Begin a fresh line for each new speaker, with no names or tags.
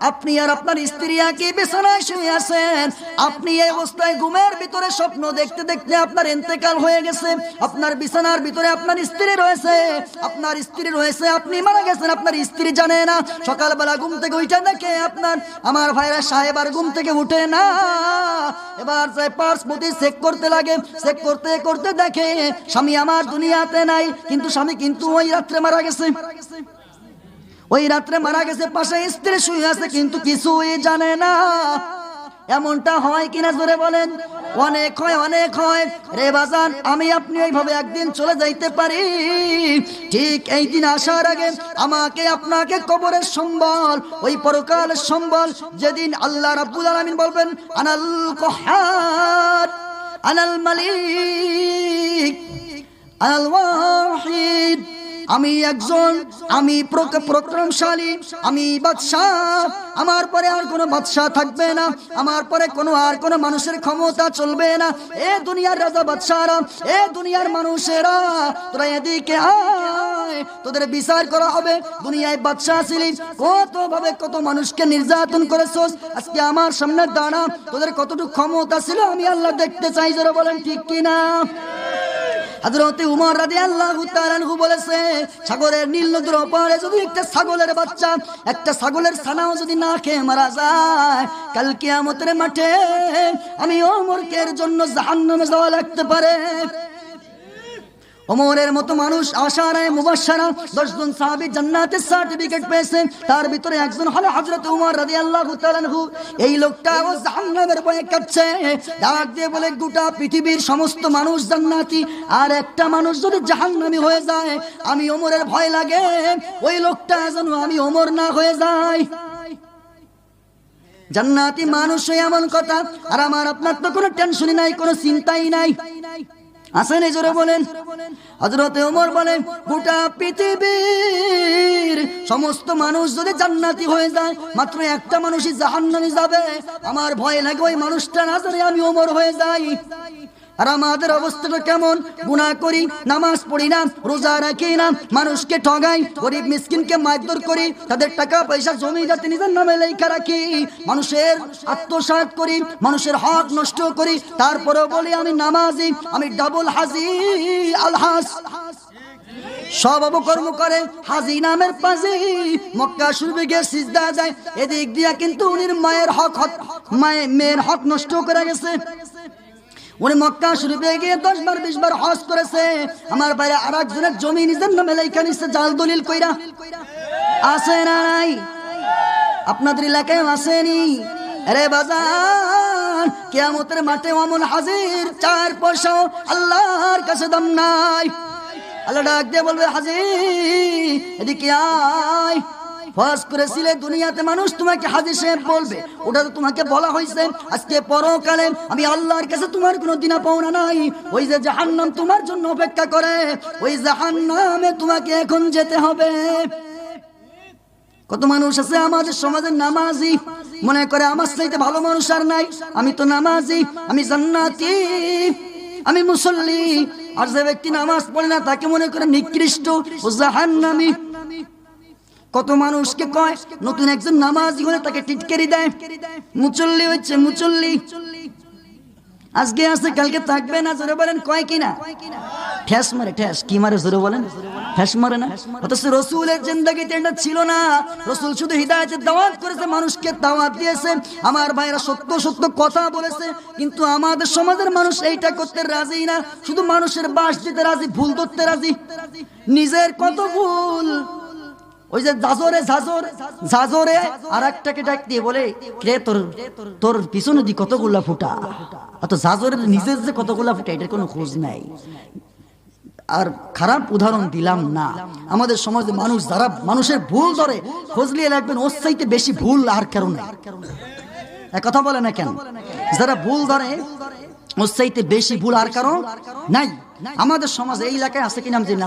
আপনি আর আপনার স্ত্রী একই বিছানায় শুয়ে আছেন। আপনি এই অবস্থায় ঘুমের ভিতরে স্বপ্ন দেখতে দেখতে আপনার ইন্তেকাল হয়ে গেছে। আপনার বিছানার ভিতরে আপনার স্ত্রী রয়েছে। আপনার স্ত্রী রয়েছে, আপনি মারা গেছেন, আপনার স্ত্রী জানে না। সকালবেলা ঘুম থেকে উঠে দেখে আপনার, আমার ভাইরা সাহেব আর ঘুম থেকে উঠে না। এবার সে পার্স প্রতি চেক করতে লাগে চেক করতে করতে দেখে, স্বামী আমার দুনিয়াতে নাই, কিন্তু স্বামী কিন্তু ওই রাত্রে মারা গেছে। ওই রাত্রে মারা গেছে, পাশে স্ত্রী শুয়ে আছে, কিন্তু কিছুই জানে না। এমনটা হয় কিনা জোরে বলেন? অনেক হয় অনেক হয়। রে বাজান, আমি আপনি এইভাবে একদিন চলে যাইতে পারি। ঠিক এই দিন আসার আগে আমাকে আপনাকে কবরের সম্বল, ওই পরকালের সম্বল, যেদিন আল্লাহ রাব্বুল আলামিন বলবেন, আনাল কহার, আনাল মালিক, আনাল ওয়াহিদ আমি একজন, আমি প্রক- প্রক্রমশালী আমি বাদশাহ। আমার পরে আর কোনো বাদশাহ থাকবে না। আমার পরে কোনো আর কোনো মানুষের ক্ষমতা চলবে না। এ দুনিয়ার রাজা বাদশাহরা, এ দুনিয়ার মানুষেরা, তোরা এদিকে আয়। তোদের বিচার করা হবে। দুনিয়ায় বাদশাহ ছিলি। কত ভাবে কত মানুষকে নির্যাতন করেছস? আজকে আমার সামনে দাঁড়া। তোদের কতটুকু ক্ষমতা ছিল আমি আল্লাহ দেখতে চাই যারা বলেন, ঠিক কিনা? হযরতে উমর রাজি আল্লাহ বলেছে সাগরের নীল নদীর ওপারে যদি একটা ছাগলের বাচ্চা, একটা ছাগলের ছানাও যদি না খেয়ে মারা যায়, কাল কিয়ামতের মাঠে আমি ওমরকের জন্য জাহান্নামে যাওয়া লাগতে পারে। ওমরের মতো মানুষ আশারায় মুবাশশারা, দশজন সাহাবী জান্নাতের সার্টিফিকেট পেয়েছে। তার ভিতরে একজন হলো হযরত উমর তাআলা আনহু। এই লোকটা ও জাহান্নামের ভয়ে কাঁপছে। ডাক দিয়ে বলে, গোটা পৃথিবীর সমস্ত মানুষ জান্নাতি, আর একটা মানুষ যদি জাহান্নামী হয়ে যায়, আমি ওমরের ভয় লাগে। ওই লোকটা যেন আমি ওমর না হয়ে যাই। জান্নাতি মানুষ এমন কথা, আর আমার আপনার তো কোনো টেনশনই নাই, কোনো চিন্তাই নাই। আসেন এই জোরে বলেন। হজরতে ওমর বলেন, গোটা পৃথিবীর সমস্ত মানুষ যদি জান্নাতি হয়ে যায়, মাত্র একটা মানুষই জাহান্নামে যাবে। আমার ভয় লাগে ওই মানুষটা না আমি ওমর হয়ে যাই। আর আমাদের অবস্থাটা কেমন? গুনাহ করি, নামাজ পড়ি না, রোজা রাখি না, মানুষকে ঠগাই, গরিব মিসকিনকে মারধর করি, তাদের টাকা পয়সা, জমি যাতে নিজের নামে লেখা রাখি, মানুষের আত্মসাৎ করি, মানুষের হক নষ্ট করি, তারপরেও বলি আমি নামাজি, আমি ডাবল হাজি আলহাস সব অবকর্ম করে, হাজি নামের পাশে মক্কা শুরু সিজদা যায় এদিক দিয়া কিন্তু উনির মায়ের হক হক- মায়ের মেয়ের হক নষ্ট করে গেছে। উনি মক্কা শরীফে গিয়ে দশ বার, বিশ বার হজ করেছে। আমার বাইরে আর একজনের জমি নিজের নামে লেখা নিচ্ছে জাল দলিল কইরা। আছে না নাই? আপনাদের এলাকায় আসেনি আরে বাজান, কেয়ামতের মাঠে অমন হাজির, চার পয়সাও আল্লাহর কাছে দাম নাই। আল্লাহ ডাক দিয়ে বলবে, হাজির, এদিকে আয়। ফস করেছিলে দুনিয়াতে মানুষ তোমাকে হাজির সাহেব বলবে। ওটা তো তোমাকে বলা হয়েছে। আজকে পরকালে আমি আল্লাহর কাছে তোমার কোনো দিনা পাওনা নাই। ওই যে জাহান্নাম তোমার জন্য অপেক্ষা করে। ওই জাহান্নামে তোমাকে এখন যেতে হবে। কত মানুষ আছে আমাদের সমাজের নামাজি। মনে করে আমার চাইতে ভালো মানুষ আর নাই। আমি তো নামাজি, আমি জান্নাতি, আমি মুসল্লি। আর যে ব্যক্তি নামাজ পড়ে না, তাকে মনে করে নিকৃষ্ট ও জাহান্নামী। কত মানুষকে কয়, নতুন একজন নামাজি হলে তাকে টিটকারি দেয়। মুচল্লি হচ্ছে মুচল্লি। আজকে আছে, কালকে থাকবে না, জোরে বলেন, কয় কিনা? ঠেস মারে, ঠেস, কি মারে, জোরে বলেন? ঠেস মারে না? অথচ রসুলের ছিল না। রসুল শুধু হৃদায়তের দাওয়াত করেছে, মানুষকে দাওয়াত দিয়েছে। আমার ভাইরা সত্য সত্য কথা বলেছে, কিন্তু আমাদের সমাজের মানুষ এইটা করতে রাজি না। শুধু মানুষের বাস দিতে রাজি, ভুল ধরতে রাজি। নিজের কত ভুল? ওই যে জাজরে জাজর জাজরে আর একটাকে ডাক দিয়ে বলে, কে তোর তোর পিছনে দি কতগুলা ফুটা? অত জাজরের নিজের যে কতগুলা ফুটা, এটার কোনো খোঁজ নাই। আর খারাপ উদাহরণ দিলাম না। আমাদের সমাজে মানুষ যারা মানুষের ভুল ধরে, খোঁজ নিয়ে রাখবেন, ওর চাইতে বেশি ভুল আর কারণে কথা বলে না কেন? যারা ভুল ধরে, ওর চাইতে বেশি ভুল আর কারণ নাই। আমাদের সমাজে এই এলাকায় আছে কিনা আমি জানি না।